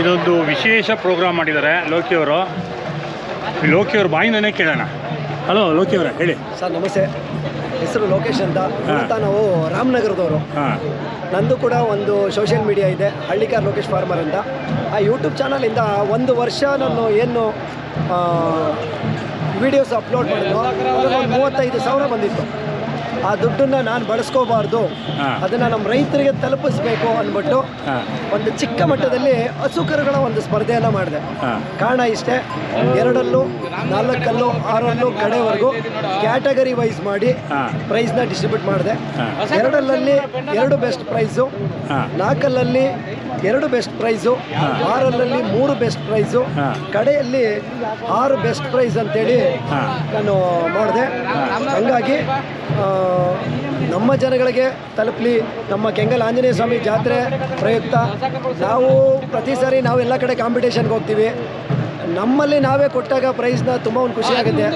ಇದೊಂದು ವಿಶೇಷ ಪ್ರೋಗ್ರಾಮ್ ಮಾಡಿದ್ದಾರೆ ಲೋಕಿಯವರು ಲೋಕಿಯವ್ರ ಬಾಯಿಂದನೇ ಕೇಳೋಣ. ಹಲೋ ಲೋಕಿಯವರೇ ಹೇಳಿ. ಸರ್ ನಮಸ್ತೆ. ಹೆಸರು ಲೋಕೇಶ್ ಅಂತ. ನಾವು ರಾಮನಗರದವರು. ಹಾಂ. ನಂದು ಕೂಡ ಒಂದು ಸೋಷಿಯಲ್ ಮೀಡಿಯಾ ಇದೆ ಹಳ್ಳಿಕಾರ್ ಲೋಕೇಶ್ ಫಾರ್ಮರ್ ಅಂತ. ಆ ಯೂಟ್ಯೂಬ್ ಚಾನಲಿಂದ ಒಂದು ವರ್ಷ ನಾನು ಏನು ವಿಡಿಯೋಸ್ ಅಪ್ಲೋಡ್ ಒಂದು ಮೂವತ್ತೈದು ಸಾವಿರ ಬಂದಿತ್ತು. ಆ ದುಡ್ಡನ್ನ ನಾನು ಬಳಸ್ಕೋಬಾರ್ದು. ಅದನ್ನ ನಮ್ಮ ರೈತರಿಗೆ ತಲುಪಿಸ್ಬೇಕು ಅಂದ್ಬಿಟ್ಟು ಒಂದು ಚಿಕ್ಕ ಮಟ್ಟದಲ್ಲಿ ಹಸುಕರುಗಳ ಒಂದು ಸ್ಪರ್ಧೆಯನ್ನು ಮಾಡಿದೆ. ಕಾರಣ ಇಷ್ಟೇ ಎರಡಲ್ಲೂ ನಾಲ್ಕಲ್ಲೂ ಆರಲ್ಲೂ ಕಡೆವರೆಗೂ ಕ್ಯಾಟಗರಿ ವೈಸ್ ಮಾಡಿ ಪ್ರೈಸ್ನ ಡಿಸ್ಟ್ರಿಬ್ಯೂಟ್ ಮಾಡಿದೆ. ಎರಡಲ್ಲಲ್ಲಿ ಎರಡು ಬೆಸ್ಟ್ ಪ್ರೈಸು ನಾಲ್ಕಲ್ಲಲ್ಲಿ ಎರಡು ಬೆಸ್ಟ್ ಪ್ರೈಸು ಆರಲ್ಲಿ ಮೂರು ಬೆಸ್ಟ್ ಪ್ರೈಸು ಕಡೆಯಲ್ಲಿ ಆರು ಬೆಸ್ಟ್ ಪ್ರೈಸ್ ಅಂತೇಳಿ. ನಾನು ಮಾಡಿದೆ. ಹಂಗಾಗಿ ನಮ್ಮ ಜನಗಳಿಗೆ ತಲುಪಲಿ ನಮ್ಮ ಕೆಂಗಲ್ ಆಂಜನೇಯ ಸ್ವಾಮಿ ಜಾತ್ರೆ ಪ್ರಯುಕ್ತ. ನಾವು ಪ್ರತಿ ಸಾರಿ ನಾವು ಎಲ್ಲ ಕಡೆ ಕಾಂಪಿಟೇಷನ್ಗೆ ಹೋಗ್ತೀವಿ. ನಮ್ಮಲ್ಲಿ ನಾವೇ ಕೊಟ್ಟಾಗ ಪ್ರೈಸ್ನ ತುಂಬ ಒಂದು ಖುಷಿ ಆಗುತ್ತೆ.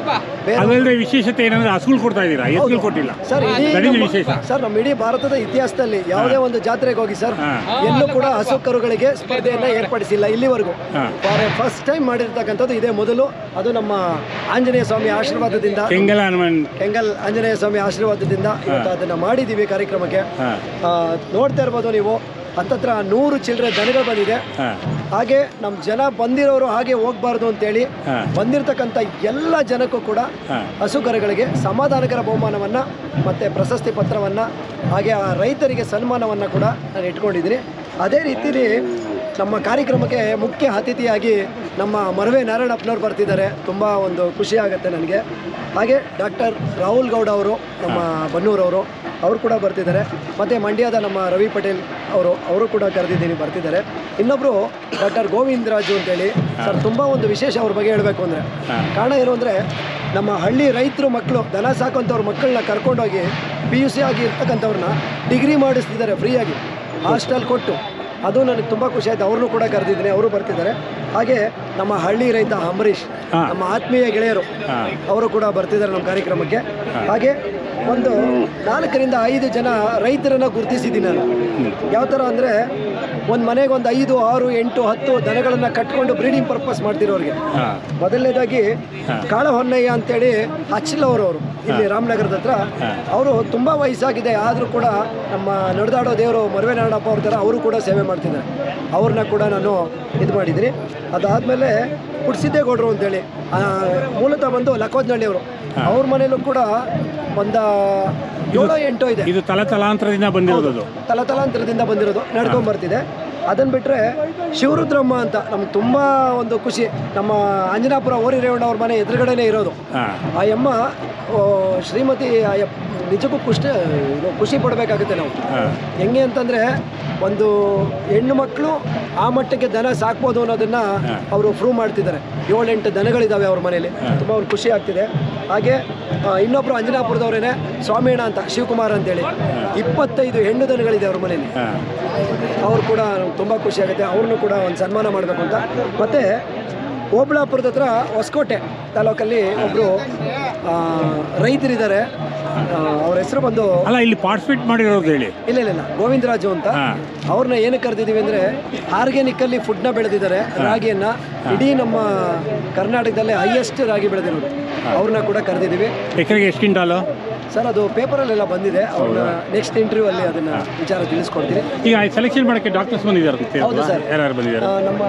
ಬೇರೆ ಅದಲ್ಲದೆ ವಿಶೇಷತೆ ಏನಂದ್ರೆ ಹಸುಗಳು ಕೊಡ್ತಾ ಇದೀರಾ ಎತ್ತುಗಳು ಕೊಟ್ಟಿಲ್ಲ. ಸರ್ ಇಡೀ ವಿಶೇಷ. ಸರ್ ನಮ್ಮ ಇಡೀ ಭಾರತದ ಇತಿಹಾಸದಲ್ಲಿ ಯಾವುದೇ ಒಂದು ಜಾತ್ರೆಗೆ ಹೋಗಿ ಸರ್. ಎಲ್ಲೂ ಕೂಡ ಹಸು ಕರುಗಳಿಗೆ ಸ್ಪರ್ಧೆಯನ್ನ ಏರ್ಪಡಿಸಿಲ್ಲ ಇಲ್ಲಿವರೆಗೂ. ಫಸ್ಟ್ ಟೈಮ್ ಮಾಡಿರ್ತಕ್ಕಂಥದ್ದು ಇದೇ ಮೊದಲು. ಅದು ನಮ್ಮ ಆಂಜನೇಯ ಸ್ವಾಮಿ ಆಶೀರ್ವಾದದಿಂದ. ಕೆಂಗಲ ಹನುಮನ್. ಕೆಂಗಲ್ ಆಂಜನೇಯ ಸ್ವಾಮಿ ಆಶೀರ್ವಾದದಿಂದ ಇವತ್ತು ಅದನ್ನ ಮಾಡಿದ್ದೀವಿ ಕಾರ್ಯಕ್ರಮಕ್ಕೆ. ಆ, ನೋಡ್ತಾ ಇರ್ಬೋದು ನೀವು. ಹತ್ತತ್ರ ನೂರು ಚಿಲ್ಲರೆ ದನಗಳು ಬಂದಿದೆ. ಹಾಗೆ ನಮ್ಮ ಜನ ಬಂದಿರೋರು ಹಾಗೆ ಹೋಗ್ಬಾರ್ದು ಅಂತೇಳಿ. ಬಂದಿರತಕ್ಕಂಥ ಎಲ್ಲ ಜನಕ್ಕೂ ಕೂಡ ಹಾಂ. ಹಸುಕರುಗಳಿಗೆ ಸಮಾಧಾನಕರ ಬಹುಮಾನವನ್ನು ಮತ್ತು ಪ್ರಶಸ್ತಿ ಪತ್ರವನ್ನು ಹಾಗೆ ಆ ರೈತರಿಗೆ ಸನ್ಮಾನವನ್ನು ಕೂಡ ನಾನು ಇಟ್ಕೊಂಡಿದ್ದೀನಿ. ಅದೇ ರೀತಿಲಿ ನಮ್ಮ ಕಾರ್ಯಕ್ರಮಕ್ಕೆ ಮುಖ್ಯ ಅತಿಥಿಯಾಗಿ ನಮ್ಮ ಮರವೆ ನಾರಾಯಣಪ್ಪನವ್ರು ಬರ್ತಿದ್ದಾರೆ. ತುಂಬ ಒಂದು ಖುಷಿ ಆಗುತ್ತೆ ನನಗೆ. ಹಾಗೆ ಡಾಕ್ಟರ್ ರಾಹುಲ್ ಗೌಡ ಅವರು ನಮ್ಮ ಬನ್ನೂರವರು ಅವರು ಕೂಡ ಬರ್ತಿದ್ದಾರೆ. ಮತ್ತು ಮಂಡ್ಯದ ನಮ್ಮ ರವಿ ಪಟೇಲ್ ಅವರು ಅವರು ಕೂಡ ಕರೆದಿದ್ದೀನಿ ಬರ್ತಿದ್ದಾರೆ. ಇನ್ನೊಬ್ಬರು ಡಾಕ್ಟರ್ ಗೋವಿಂದರಾಜು ಅಂತೇಳಿ. ಸರ್ ತುಂಬ ಒಂದು ವಿಶೇಷ ಅವ್ರ ಬಗ್ಗೆ ಹೇಳಬೇಕು ಅಂದರೆ. ಕಾರಣ ಏನು ಅಂದರೆ ನಮ್ಮ ಹಳ್ಳಿ ರೈತರು ಮಕ್ಕಳು ದನ ಸಾಕುವಂಥವ್ರ ಮಕ್ಕಳನ್ನ ಕರ್ಕೊಂಡೋಗಿ ಪಿ ಯು ಸಿ ಆಗಿ ಇರ್ತಕ್ಕಂಥವ್ರನ್ನ ಡಿಗ್ರಿ ಮಾಡಿಸ್ತಿದ್ದಾರೆ ಫ್ರೀಯಾಗಿ ಹಾಸ್ಟೆಲ್ ಕೊಟ್ಟು. ಅದು ನನಗೆ ತುಂಬ ಖುಷಿ ಆಯ್ತು. ಅವ್ರನ್ನೂ ಕೂಡ ಕರೆದಿದ್ದೀನಿ. ಅವರು ಬರ್ತಿದ್ದಾರೆ. ಹಾಗೆ ನಮ್ಮ ಹಳ್ಳಿ ರೈತ ಅಂಬರೀಷ್ ನಮ್ಮ ಆತ್ಮೀಯ ಗೆಳೆಯರು ಅವರು ಕೂಡ ಬರ್ತಿದ್ದಾರೆ ನಮ್ಮ ಕಾರ್ಯಕ್ರಮಕ್ಕೆ. ಹಾಗೆ ಒಂದು ನಾಲ್ಕರಿಂದ ಐದು ಜನ ರೈತರನ್ನ ಗುರುತಿಸಿದ್ದೀನಿ ನಾನು. ಯಾವ ಥರ ಅಂದರೆ ಒಂದು ಮನೆಗೆ ಒಂದು ಐದು ಆರು ಎಂಟು ಹತ್ತು ದನಗಳನ್ನು ಕಟ್ಕೊಂಡು ಬ್ರೀಡಿಂಗ್ ಪರ್ಪಸ್ ಮಾಡ್ತಿರೋರಿಗೆ. ಮೊದಲನೇದಾಗಿ ಕಾಳ ಹೊನ್ನಯ್ಯ ಅಂತೇಳಿ ಅವರು ಇಲ್ಲಿ ರಾಮನಗರದ ಹತ್ರ. ಅವರು ತುಂಬ ವಯಸ್ಸಾಗಿದೆ ಆದರೂ ಕೂಡ ನಮ್ಮ ನಡೆದಾಡೋ ದೇವರು ಮರವೆ ನಾರಾಯಣಪ್ಪ ಅವ್ರ ಥರ ಅವರು ಕೂಡ ಸೇವೆ ಮಾಡ್ತಿದ್ದಾರೆ. ಅವ್ರನ್ನ ಕೂಡ ನಾನು ಇದು ಮಾಡಿದ್ದೀನಿ. ಅದಾದಮೇಲೆ ಪುಡ್ಸಿದ್ದೇಗೌಡರು ಅಂತೇಳಿ ಮೂಲತಃ ಬಂದು ಅವರು ಅವ್ರ ಮನೇಲೂ ಕೂಡ ಒಂದು ಏಳು ಎಂಟು ಇದೆ. ಇದು ತಲತಲಾಂತರದಿಂದ ಬಂದಿರೋದು ತಲತಲಾಂತರದಿಂದ ಬಂದಿರೋದು. ನಡ್ಕೊಂಡ್ ಬರ್ತಿದೆ. ಅದನ್ನು ಬಿಟ್ಟರೆ ಶಿವರುದ್ರಮ್ಮ ಅಂತ ನಮ್ಗೆ ತುಂಬ ಒಂದು ಖುಷಿ. ನಮ್ಮ ಅಂಜನಾಪುರ ಓರಿ ರೇವಣ್ಣ ಅವ್ರ ಮನೆ ಎದುರುಗಡೆನೇ ಇರೋದು. ಆ ಯಮ್ಮ ಶ್ರೀಮತಿ ಆ ನಿಜಕ್ಕೂ ಖುಷಿ ಖುಷಿ ಪಡಬೇಕಾಗುತ್ತೆ ನಾವು. ಹೆಂಗೆ ಅಂತಂದರೆ ಒಂದು ಹೆಣ್ಣು ಮಕ್ಕಳು ಆ ಮಟ್ಟಕ್ಕೆ ದನ ಸಾಕ್ಬೋದು ಅನ್ನೋದನ್ನ ಅವರು ಪ್ರೂವ್ ಮಾಡ್ತಿದ್ದಾರೆ. ಏಳೆಂಟು ದನಗಳಿದ್ದಾವೆ ಅವ್ರ ಮನೇಲಿ ತುಂಬ ಅವ್ರು ಖುಷಿ ಆಗ್ತಿದೆ. ಹಾಗೆ ಇನ್ನೊಬ್ರು ಅಂಜನಾಪುರದವರೇನೆ ಸ್ವಾಮಿಯಣ್ಣ ಅಂತ ಶಿವಕುಮಾರ್ ಅಂತೇಳಿ. ಇಪ್ಪತ್ತೈದು ಹೆಣ್ಣು ದನಗಳಿದೆ ಅವ್ರ ಮನೇಲಿ ಹಾಂ. ಅವ್ರು ಕೂಡ ತುಂಬ ಖುಷಿ ಆಗುತ್ತೆ. ಅವ್ರನ್ನೂ ಕೂಡ ಒಂದು ಸನ್ಮಾನ ಮಾಡಬೇಕು ಅಂತ. ಮತ್ತು ಓಬಳಾಪುರದ ಹತ್ರ ಹೊಸಕೋಟೆ ತಾಲೂಕಲ್ಲಿ ಒಬ್ಬರು ರೈತರಿದ್ದಾರೆ. ಅವ್ರ ಹೆಸರು ಬಂದು ಅಲ್ಲ ಇಲ್ಲಿ ಪಾರ್ಟಿಸಿಪೇಟ್ ಮಾಡಿರೋದು ಹೇಳಿ. ಇಲ್ಲ ಇಲ್ಲ ಇಲ್ಲ. ಗೋವಿಂದರಾಜು ಅಂತ. ಅವ್ರನ್ನ ಏನು ಕರೆದಿದ್ದೀವಿ ಅಂದರೆ ಆರ್ಗ್ಯಾನಿಕ್ಕಲ್ಲಿ ಫುಡ್ನ ಬೆಳೆದಿದ್ದಾರೆ ರಾಗಿಯನ್ನ. ಇಡೀ ನಮ್ಮ ಕರ್ನಾಟಕದಲ್ಲೇ ಹೈಯೆಸ್ಟ್ ರಾಗಿ ಬೆಳೆದಿರೋದು. ಅವ್ರನ್ನ ಕೂಡ ಕರೆದಿದ್ದೀವಿ. ಎಕರೆಗೆ ಎಷ್ಟು ಕ್ವಿಂಟಾಲು? ಸರ್ ಅದು ಪೇಪರಲ್ಲೆಲ್ಲ ಬಂದಿದೆ. ಅವ್ರನ್ನ ನೆಕ್ಸ್ಟ್ ಇಂಟರ್ವ್ಯೂ ಅಲ್ಲಿ ಅದನ್ನ ವಿಚಾರ ತಿಳಿಸ್ಕೊಡ್ತೀನಿ. ಈಗ ಸೆಲೆಕ್ಷನ್ ಮಾಡೋಕ್ಕೆ ಡಾಕ್ಟರ್ಸ್ ಬಂದಿದ್ದಾರೆ? ಹೌದು ಸರ್. ಯಾರು ಬಂದಿದ್ದಾರೆ? ನಮ್ಮ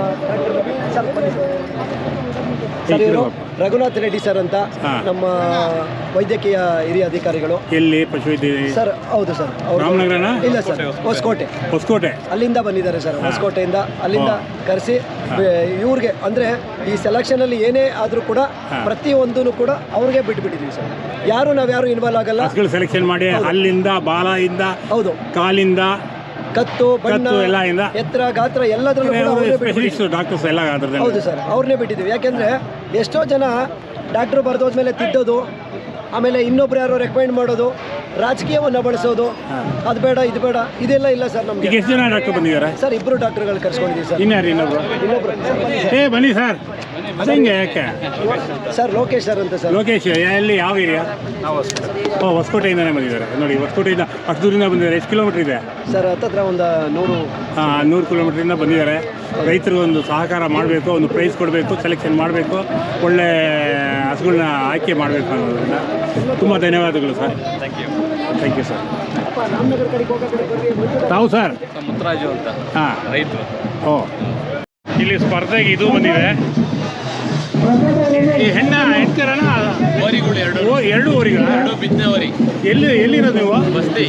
ಸರ್ ಇವರು ರಘುನಾಥ್ ರೆಡ್ಡಿ ಸರ್ ಅಂತ ನಮ್ಮ ವೈದ್ಯಕೀಯ ಹಿರಿಯ ಅಧಿಕಾರಿಗಳು. ಎಲ್ಲಿ ಪಶುವೈದ್ಯ ಸರ್ ಹೌದು ಸರ್. ಅವರು ರಾಮನಗರನ? ಇಲ್ಲ ಸರ್ ಹೊಸಕೋಟೆ ಹೊಸಕೋಟೆ. ಅಲ್ಲಿಂದ ಬಂದಿದ್ದಾರೆ ಸರ್ ಹೊಸಕೋಟೆಯಿಂದ ಅಲ್ಲಿಂದ ಕರೆಸಿ ಇವ್ರಿಗೆ ಅಂದ್ರೆ ಈ ಸೆಲೆಕ್ಷನ್ ಅಲ್ಲಿ ಏನೇ ಆದ್ರೂ ಕೂಡ ಪ್ರತಿಯೊಂದೂ ಕೂಡ ಅವ್ರಿಗೆ ಬಿಟ್ಬಿಟ್ಟಿದ್ದೀವಿ ಸರ್. ಯಾರು ನಾವ್ಯಾರು ಇನ್ವಾಲ್ವ್ ಆಗಲ್ಲ. ಹಸುಗಳು ಸೆಲೆಕ್ಷನ್ ಮಾಡಿ ಅಲ್ಲಿಂದ ಬಾಲದಿಂದ ಹೌದು. ಕಾಲಿಂದ ಕತ್ತು ಬಣ್ಣ ಕತ್ತು ಎಲ್ಲ ಇಂದ ಎತ್ತರ ಗಾತ್ರ ಎಲ್ಲದರಲ್ಲೂ ಕೂಡ ಅವ್ರನ್ನೇ ಬಿಟ್ಬಿಟ್ಟಿದ್ದೀವಿ ಸ್ಪೆಷಲಿಸ್ಟ್ ಡಾಕ್ಟರ್ಸ್ ಎಲ್ಲ ಅದ್ರದ್ದು ಹೌದು ಸರ್ ಅವ್ರನ್ನೇ ಬಿಟ್ಟಿದ್ದೀವಿ. ಯಾಕೆಂದರೆ ಎಷ್ಟೋ ಜನ ಡಾಕ್ಟ್ರು ಬರೆದೋದ್ಮೇಲೆ ತಿದ್ದೋದು ಆಮೇಲೆ ಇನ್ನೊಬ್ರು ಯಾರೋ ರೆಕಮೆಂಡ್ ಮಾಡೋದು ರಾಜಕೀಯವನ್ನು ಬಳಸೋದು ಅದು ಬೇಡ ಇದು ಬೇಡ ಇದೆಲ್ಲ ಇಲ್ಲ ಸರ್ ಈಗ ನಮಗೆ ಎಷ್ಟು ಜನ ಡಾಕ್ಟರ್ ಬಂದಿದ್ದಾರೆ? ಸರ್ ಇಬ್ಬರು ಡಾಕ್ಟರ್ಗಳು ಕರ್ಸ್ಕೊಂಡಿದ್ದೀವಿ ಸರ್. ಇನ್ಯಾರು ಇನ್ನೊಬ್ರು? ಇನ್ನೊಬ್ರು. ಸರ್ ಬನ್ನಿ ಸರ್. ಏ ಬನ್ನಿ ಸರ್. ಅದಂಗೆ ಯಾಕೆ? ಸರ್ ಲೋಕೇಶ್ ಸರ್ ಅಂತ ಸರ್. ಲೋಕೇಶ್ ಎಲ್ಲಿ ಯಾವ ಏರಿಯಾ ಓ ಹೊಸಕೋಟೆಯಿಂದನೇ ಬಂದಿದ್ದಾರೆ. ನೋಡಿ ಹೊಸಕೋಟೆಯಿಂದ ಅಷ್ಟು ದೂರದಿಂದ ಬಂದಿದ್ದಾರೆ. ಎಷ್ಟು ಕಿಲೋಮೀಟ್ರ್ ಇದೆ? ಸರ್ ಹತ್ತತ್ರ ಒಂದು ನೂರು. ಹಾಂ ನೂರು ಕಿಲೋಮೀಟ್ರಿಂದ ಬಂದಿದ್ದಾರೆ. ರೈತರಿಗೆ ಒಂದು ಸಹಕಾರ ಮಾಡಬೇಕು ಒಂದು ಪ್ರೈಸ್ ಕೊಡಬೇಕು ಸೆಲೆಕ್ಷನ್ ಮಾಡಬೇಕು ಒಳ್ಳೆ ಹಸುಗಳನ್ನ ಆಯ್ಕೆ ಮಾಡಬೇಕು ಅನ್ನೋದ್ರಿಂದ ತುಂಬ ಧನ್ಯವಾದಗಳು sir. Thank you thank you sir ತಾವು ಸರ್ ಮುತ್ತರಾಜು ಅಂತ. ಹಾಂ. ರೈತರು. ಓ. ಇಲ್ಲಿ ಸ್ಪರ್ಧೆಗೆ ಇದು ಬಂದಿದೆ. ಈ ಹೆಣ್ಣ ಹೆಣ್ಕರಣ ಓರಿಗಳು ಎರಡು. ಓ ಎರಡು ಊರಿಗಳ ಎರಡು ಬಿತ್ತನೆ ಓರಿ. ಎಲ್ಲಿ ಎಲ್ಲಿರೋದು ನೀವು? ಬಸ್ತಿ.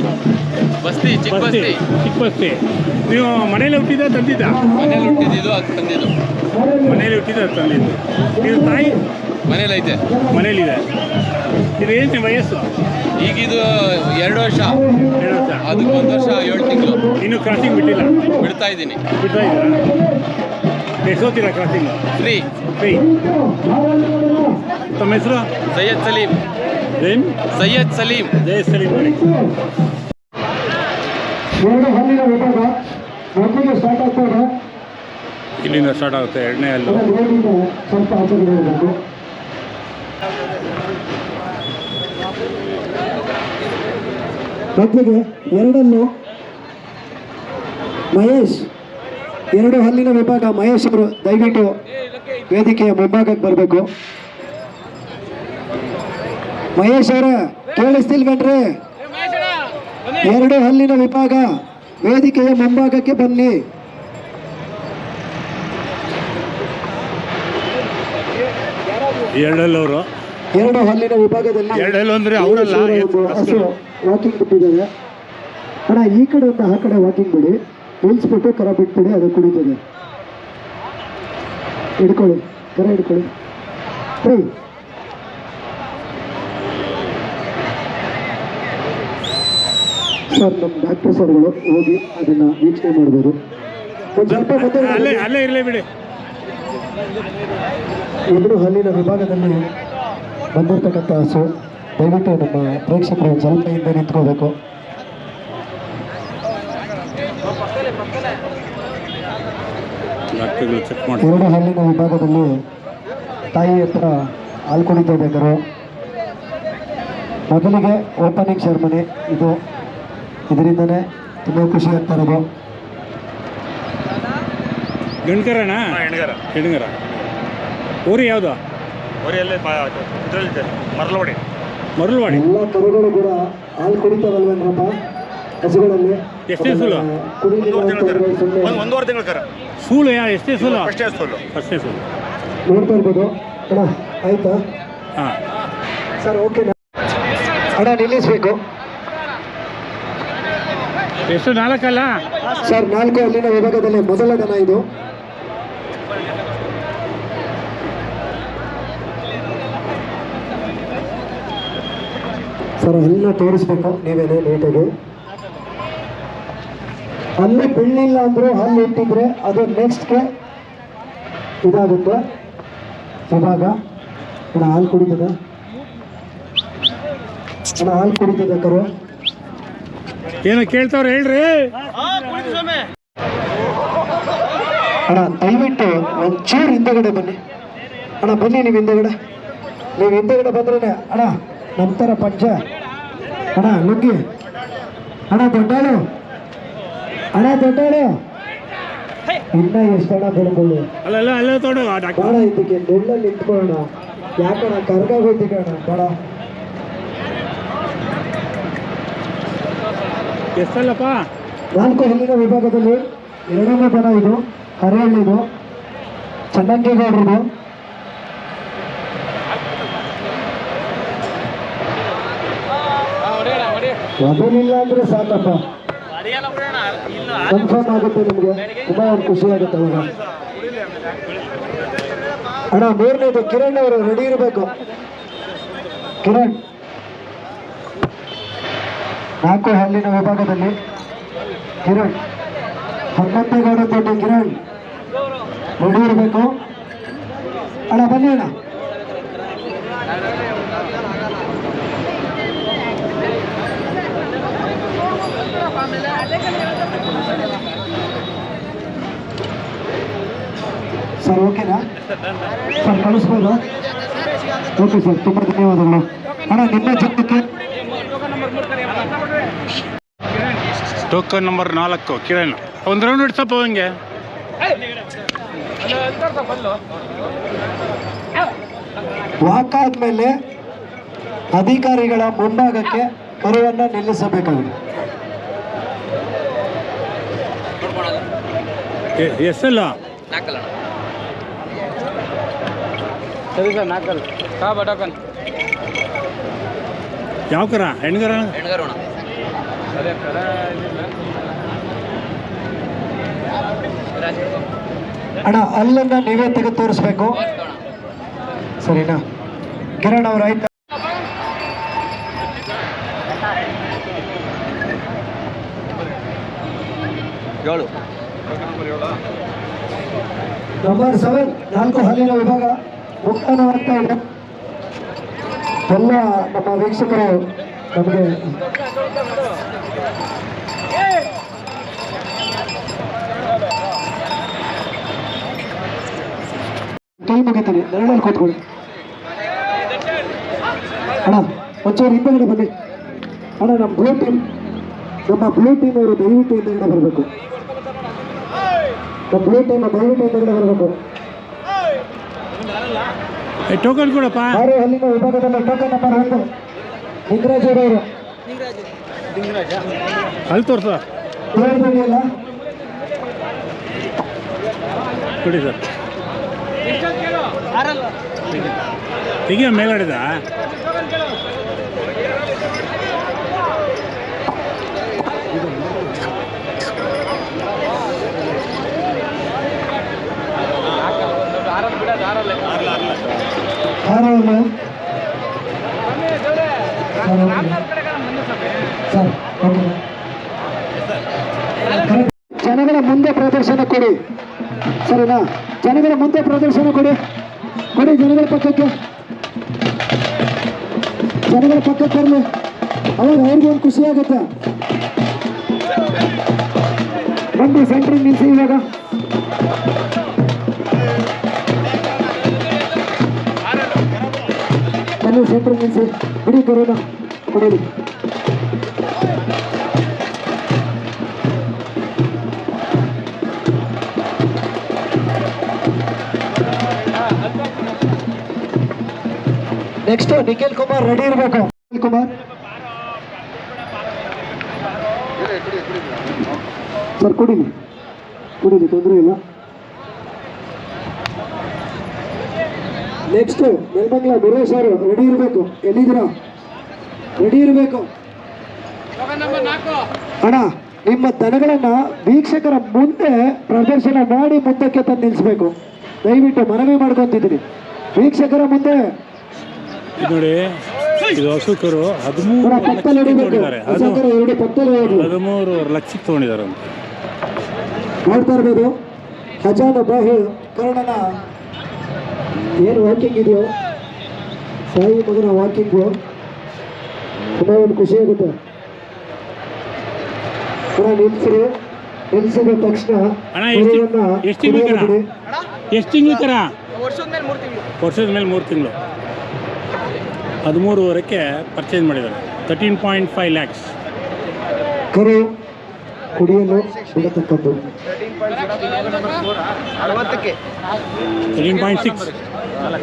ಬಸ್ತಿ ಚಿಕ್ಕ ಬಸ್ತಿ ಚಿಕ್ಕ ಬಸ್ತಿ. ನೀವು ಮನೇಲಿ ಹುಟ್ಟಿದ ತಂದಿದ್ದ ಮನೇಲಿ ಹುಟ್ಟಿದ್ದು ಅದು ತಂದಿದ್ದು. ಮನೇಲಿ ಹುಟ್ಟಿದ ತಂದಿದ್ದು. ನೀವು ತಾಯಿ? ಮನೇಲಿ ಐತೆ. ಮನೇಲಿದೆ. ಇದು ಏನು ವಯಸ್ಸು? ಈಗಿದು ಎರಡು ವರ್ಷ. ಎರಡು ವರ್ಷ. ಅದಕ್ಕೆ ಒಂದು ವರ್ಷ ಏಳು ತಿಂಗಳು. ಇನ್ನೂ ಕ್ರಾಸಿಂಗ್ ಬಿಟ್ಟಿಲ್ಲ? ಬಿಡ್ತಾ ಇದ್ದೀನಿ. ಬಿಡ್ತಾ ಇದ್ದೀರಾ? ಎಷ್ಟೋತೀರಾ ಕ್ರಾಸಿಂಗ್ ಫ್ರೀ ಫ್ರೀ ತಮ್ಮ ಹೆಸರು? ಸೈಯದ್ ಸಲೀಮ್ ಏನು ಸೈಯದ್ ಸಲೀಂ. ಜಯ ಸಲೀಮ್ ಮಾಡಿ. ಇಲ್ಲಿಂದ ಸ್ಟಾರ್ಟ್ ಆಗುತ್ತೆ ಎರಡನೇ ಅಲ್ಲಿ ಸ್ವಲ್ಪ ಮೊದಲಿಗೆ ಎರಡನ್ನು ಮಹೇಶ್ ಎರಡು ಹಲ್ಲಿನ ವಿಭಾಗ ಮಹೇಶ್ ಅವರು ದಯವಿಟ್ಟು ವೇದಿಕೆಯ ಮುಂಭಾಗಕ್ಕೆ ಬರಬೇಕು. ಮಹೇಶ್ ಅವರ ಕೇಳಿಸ್ತಿಲ್ವೇನ್ರಿ ಎರಡು ಹಲ್ಲಿನ ವಿಭಾಗ ವೇದಿಕೆಯ ಮುಂಭಾಗಕ್ಕೆ ಬನ್ನಿ. ಎರಡಲ್ಲವರು. ಎರಡು ಹಲ್ಲಿನ ವಿಭಾಗದಲ್ಲಿ ಹಸು ವಾಕಿಂಗ್ ಬಿಟ್ಟಿದ್ದಾರೆ ಅಣ್ಣ ಈ ಕಡೆಯಿಂದ ಆ ಕಡೆ ವಾಕಿಂಗ್ ಬಿಡಿ. ನಿಲ್ಸ್ಬಿಟ್ಟು ಕರ ಬಿಟ್ಬಿಡಿ ಅದು ಕುಡಿತದೆ. ಹಿಡ್ಕೊಳ್ಳಿ ಕರ ಹಿಡ್ಕೊಳ್ಳಿ. ಫ್ರೀ ಸರ್ ನಮ್ಮ ಡಾಕ್ಟರ್ ಸರ್ಗಳು ಹೋಗಿ ಅದನ್ನ ವೀಕ್ಷಣೆ ಮಾಡ್ಬೋದು. ಸ್ವಲ್ಪ ಅಲ್ಲೇ ಅಲ್ಲೇ ಇರಲೇ ಬಿಡಿ. ಎರಡು ಹಲ್ಲಿನ ವಿಭಾಗದಲ್ಲಿ ಬಂದಿರತಕ್ಕಂಥ ಹಸು ದಯವಿಟ್ಟು ನಮ್ಮ ಪ್ರೇಕ್ಷಕರು ಸ್ವಲ್ಪ ಹಿಂದೆ ನಿಂತ್ಕೋಬೇಕು. ಎರಡು ಹಲ್ಲಿನ ವಿಭಾಗದಲ್ಲಿ ತಾಯಿ ಹತ್ರ ಹಾಲು ಕುಡಿತಾ ಇದೆ ಕರು ಮೊದಲಿಗೆ ಓಪನಿಂಗ್ ಸೆರೆಮನಿ ಇದು. ಇದರಿಂದನೇ ತುಂಬ ಖುಷಿ ಆಗ್ತಾ ಇರೋದು. ಗಂಡ್ಕರಣ ಹೆಣ್ಗರ. ಹೆಣ್ಗರ. ಊರಿ ಯಾವುದು? ಹೊರಿಯಲ್ಲೇ ಇದರಲ್ಲಿದೆ ಮರಳವಾಡಿ. ಮರಳುವಾಡಿ. ಎಲ್ಲ ಕರುಗಳು ಕೂಡ ಹಾಲು ಕುಡಿತಾವಲ್ವೇನ್ರಪ್ಪ ಹಸುಗಳಲ್ಲಿ ಎಷ್ಟೇ ಸೂಲು? ಕುಡಿಲಿಲ್ಲ ಒಂದೂವರೆ ತಿಂಗಳು ಅಂತಂದ್ರೆ ಕರ ಒಂದು ಒಂದೂವರೆ ತಿಂಗಳು ಕರ ಸೂಳು ಯಾ ಎಷ್ಟೇ ಸೂಲು? ಅಷ್ಟೇ ಸೋಲು. ಅಷ್ಟೇ ಸೂಲು. ನೋಡ್ತಾ ಇರ್ಬೋದು. ಅಣ್ಣ ಆಯ್ತಾ? ಹಾಂ. ಸರ್ ಓಕೆ ಅಣ್ಣ ನಿಲ್ಲಿಸ್ಬೇಕು. ಎಷ್ಟು ನಾಲ್ಕಲ್ಲ? ಸರ್ ನಾಲ್ಕು ಅಲ್ಲಿನ ವಿಭಾಗದಲ್ಲಿ ಮೊದಲ ದನ ಇದು. ಸರ್ ಅಲ್ಲಿನ ತೋರಿಸ್ಬೇಕು. ನೀವೇನೆ ನೀಟಾಗಿ ಅಲ್ಲಿ ಬೀಳಲಿಲ್ಲ ಅಂದ್ರು ಅಲ್ಲಿ ಇಟ್ಟಿದ್ರೆ ಅದು ನೆಕ್ಸ್ಟ್ಗೆ ಇದಾಗುತ್ತೆ. ಇವಾಗ ಅಣ್ಣ ಹಾಲು ಕುಡಿತದೆ? ಅಣ್ಣ ಹಾಲು ಕುಡಿತದೆ ಕರು? ಏನೋ ಕೇಳ್ತಾವ್ರೆ ಹೇಳ್ರಿ. ಅಣ್ಣ ದಯವಿಟ್ಟು ಒಂಚೂರು ಹಿಂದೆಗಡೆ ಬನ್ನಿ. ಅಣ್ಣ ಬನ್ನಿ ನೀವು ಹಿಂದೆಗಡೆ. ನೀವು ಹಿಂದೆಗಡೆ ಬಂದ್ರೆ ಅಣ್ಣ ನಮ್ಮ ಥರ ಪಂಚ. ಅಣ್ಣ ನುಗ್ಗಿ. ಅಣ್ಣ ದೊಡ್ಡಾಳು. ಅಣ್ಣ ದೊಡ್ಡಾಳು ಇನ್ನ ಎಷ್ಟು ಹಣ ಬೆಳ್ಕೊಳ್ಳಿ ಅಲ್ಲ ಅಲ್ಲ ಡಾಕ್ಟರ್ ಬೇಡ ಇದಕ್ಕೆ ನೆಳ್ಳಲ್ಲಿ ನಿಂತ್ಕೊಳ್ಳೋಣ ಯಾಕಣ್ಣ ಕರ್ಗೋಗ್ತಿಗೆ ಅಣ್ಣ ಬೇಡ. ಎಷ್ಟಲ್ಲಪ್ಪ? ನಾಲ್ಕು ಹಲ್ಲಿನ ವಿಭಾಗದಲ್ಲಿ ಎರಡನೇ ದನ ಇದು ಹರಿಹಳ್ಳಿದು ಚನ್ನಂಗೇಗೌಡರದು. ಮೊದಲಿಲ್ಲ ಅಂದ್ರೆ ಸಾಕಪ್ಪ. ಕನ್ಫರ್ಮ್ ಆಗುತ್ತೆ ನಿಮಗೆ. ತುಂಬಾ ಒಂದು ಖುಷಿ ಆಗುತ್ತೆ ಅವಾಗ. ಅಣ್ಣ ಮೂರನೇದು ಕಿರಣ್ ಅವರು ರೆಡಿ ಇರಬೇಕು. ಕಿರಣ್. ನಾಲ್ಕು ಹಲ್ಲಿನ ವಿಭಾಗದಲ್ಲಿ. ಕಿರಣ್. ಹನುಮಂತೇಗೌಡ ದೊಡ್ಡ ಕಿರಣ್. ರೆಡಿ ಇರಬೇಕು. ಅಣ್ಣ ಬನ್ನಿ ಅಣ್ಣ. ಸರ್ ಓಕೆನಾ ಸರ್ ಕಳಿಸ್ಬೋದು? ಓಕೆ ಸರ್ ತುಂಬ ಧನ್ಯವಾದಗಳು. ಅಣ್ಣ ನಿಮ್ಮ ಚಿತ್ರಕ್ಕೆ ಟೋಕನ್ ನಂಬರ್ ನಾಲ್ಕು ಕಿರಣ್. ಒಂದು ರೌಂಡ್ ಹಿಡ್ಸಪ್ಪ ಹಂಗೆ ವಾಕ್ ಆದ್ಮೇಲೆ ಅಧಿಕಾರಿಗಳ ಮುಂಭಾಗಕ್ಕೆ ಕರುವನ್ನು ನಿಲ್ಲಿಸಬೇಕಾಗಿದೆ. ಎಸ್ ನಾಲ್ಕಲ್ಲ ಸರಿ ಸರ್ ನಾಲ್ಕಲ್ ಹಾ ಬಟಾಕನ್. ಯಾವ ಕರ? ಹೆಣ್ಗರ? ಹೆಣ್ಗರೋಣ ಅದೇ ಕರ ಅಣ್ಣ ಅಲ್ಲನ್ನ ನೀವೇ ತೆಗೆದು ತೋರಿಸ್ಬೇಕು. ಸರಿನಾ? ಕಿರಣ್ ಅವ್ರು ಆಯ್ತಾ? ಏಳು. ನಂಬರ್ ಸೆವೆನ್ ನಾಲ್ಕು ಹಲ್ಲಿನ ವಿಭಾಗ. ಮುಕ್ತಾಯವಾಗ್ತಾ ಇದೆ. ಎಲ್ಲ ನಮ್ಮ ವೀಕ್ಷಕರು ನಮಗೆ ಟೈಮ್ ಮುಗಿತೀನಿ. ನೆರಳಲ್ಲಿ ಕೂತ್ಕೊಳ್ಳಿ. ಅಣ್ಣ, ಒಂಚೂರು ಹಿಂದಗಡೆ ಬನ್ನಿ. ಅಣ್ಣ, ನಮ್ಮ ಬ್ಲೂ ಟೀಮ್ ನಮ್ಮ ಬ್ಲೂ ಟೀಮ್ ಅವರು ದಯವಿಟ್ಟು ಹಿಂದೆಗಡೆ ಬರಬೇಕು. ನಮ್ಮ ಬ್ಲೂ ಟೀಮ್ ದಯವಿಟ್ಟು ಹಿಂದೆಗಡೆ ಬರಬೇಕು. ಟೋಕನ್ ಕೊಡಪ್ಪ. ವಿಭಾಗದಲ್ಲಿ ಟೋಕನ್ ನಂಬರ್ ಒಂದು. ಲಿಂಗರಾಜ್ ಅವರು ಅಲ್ಲಿ ತೋರ್ಸ. ಕೊಡಿ ಸರ್. ತೆಗಿಯ ಮೇಲಾಡಿದ? ಜನಗಳ ಮುಂದೆ ಪ್ರದರ್ಶನ ಕೊಡಿ. ಸರಿನಾ? ಜನಗಳ ಮುಂದೆ ಪ್ರದರ್ಶನ ಕೊಡಿ. ಕೊಡಿ ಜನಗಳ ಪಕ್ಕಕ್ಕೆ. ಜನಗಳ ಪಕ್ಕಕ್ಕೆ ಬರಲಿ. ಅವಾಗ ಅವ್ರಿಗೆ ಒಂದು ಖುಷಿ ಆಗುತ್ತೆ. ಬಂದು ಸೆಂಟ್ರಿಗೆ ನಿಲ್ಲಿಸಿ ಇವಾಗ. ಬನ್ನಿ ಸೆಂಟ್ರಿಗೆ ನಿಲ್ಲಿಸಿ ಬಿಡಿ ಕರೋನಾ ಕೊಡಲಿ ನೆಕ್ಸ್ಟ್ ನಿಖಿಲ್ ಕುಮಾರ್ ರೆಡಿ ಇರಬೇಕು. ನಿಖಿಲ್ ಕುಮಾರ್ ಸರ್ ಕುಡೀಲಿ ಕುಡೀಲಿ ತೊಂದರೆ ಇಲ್ಲ. Next Nelamangala Muresh sir ready ಇರಬೇಕು. ಎಲ್ಲಿದ್ದೀರಾ? ರೆಡಿ ಇರಬೇಕು. ಅಣ್ಣ ನಿಮ್ಮ ದನಗಳನ್ನ ವೀಕ್ಷಕರ ಮುಂದೆ ಪ್ರದರ್ಶನ ಮಾಡಿ ಮುಂದಕ್ಕೆ ತಂದು ನಿಲ್ಲಿಸ್ಬೇಕು. ದಯವಿಟ್ಟು ಮನವಿ ಮಾಡ್ಕೊಂತಿದ್ದೀನಿ. ವೀಕ್ಷಕರ ಮುಂದೆ. ನೋಡಿ ಇದು ಹದಿಮೂರು ಹದಿಮೂರು ಲಕ್ಷಕ್ಕೆ ತಗೊಂಡಿದ್ದಾರೆ ನೋಡ್ತಾ ಇರ್ಬೋದು. ಖಜಾನ ಬಾಹಿ ಕರ್ಣನ ಏನು ವಾಕಿಂಗ್ ಇದೆಯೋ? ಸಾಯಿ ಮಗನ ವಾಕಿಂಗು ತುಂಬ ಒಂದು ಖುಷಿ ಆಗುತ್ತೆ. ಅಣ್ಣ ನಿಲ್ಸ್ರಿ. ನಿಲ್ಸಿದ ತಕ್ಷಣ ಎಷ್ಟು ತಿಂಗಳು ವರ್ಷದ ಮೇಲೆ ಮೂರು ತಿಂಗಳು. ವರ್ಷದ ಮೇಲೆ ಮೂರು ತಿಂಗಳು. ಹದಿಮೂರುವರೆಗೆ ಪರ್ಚೇಸ್ ಮಾಡಿದ್ದಾರೆ. ತರ್ಟೀನ್ ಪಾಯಿಂಟ್ ಫೈವ್ ಲ್ಯಾಕ್ಸ್ ಕರು ಕುಡಿಯಲು ಬಿಡತಕ್ಕದ್ದು. ತರ್ಟೀನ್ ಪಾಯಿಂಟ್ ಸಿಕ್ಸ್ ಅಲ್ಲ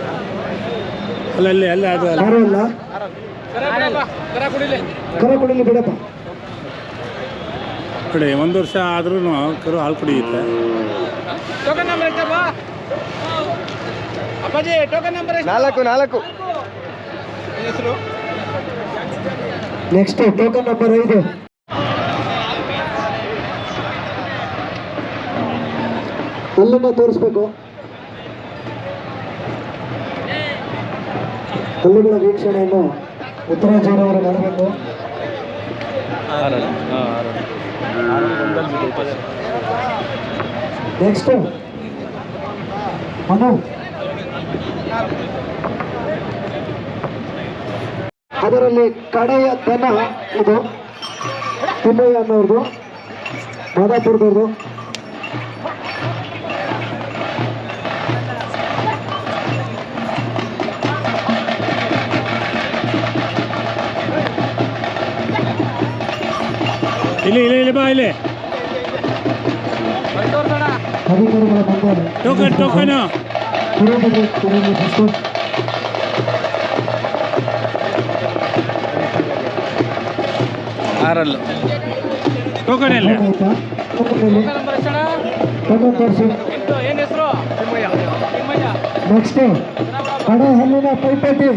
ಅಲ್ಲಿ ಅಲ್ಲ ಅದು ಅಲ್ಲ. ಕರ ಕುಡಿಲಿ. ಕರ ಬಿಡಪ್ಪ. ಕಡೆ ಒಂದು ವರ್ಷ ಆದ್ರೂ ಕರು ಹಾಲು ಕುಡಿಯುತ್ತೆ. ಟೋಕನ್ ನಂಬರ್ ಎಷ್ಟಪ್ಪ ಅಪ್ಪಾಜಿ ಟೋಕನ್ ನಂಬರ್ ನಾಲ್ಕು ನೆಕ್ಸ್ಟ್ ಟೋಕನ್ ನಂಬರ್ ಐದು. ಅಲ್ಲನ್ನ ತೋರಿಸ್ಬೇಕು? ಕಲ್ಲುಗಳ ವೀಕ್ಷಣೆಯನ್ನು ಉತ್ತರಾಜರವರು ಮಾಡಬೇಕು ನೆಕ್ಸ್ಟ್ ಮನು. ಅದರಲ್ಲಿ ಕಡೆಯ ದನ ಇದು. ತಿಮ್ಮಯ್ಯ ಅನ್ನೋರ್ದು. ಮಾದಾಪುರದವ್ರದ್ದು. ಇಲ್ಲಿ ಇಲ್ಲಿ ಇಲ್ಲಿ ಬಾ ಇಲ್ಲಿ. ಟೋಕನ್ ಟೋಕನ್ ಬಿಸ್ಕೆಟ್ ಟೋಕನ್ ಎಲ್ಲ ನೆಕ್ಸ್ಟ್ ಕಡೆ ಹಲ್ಲಿನ ಪೈಪೋಟಿ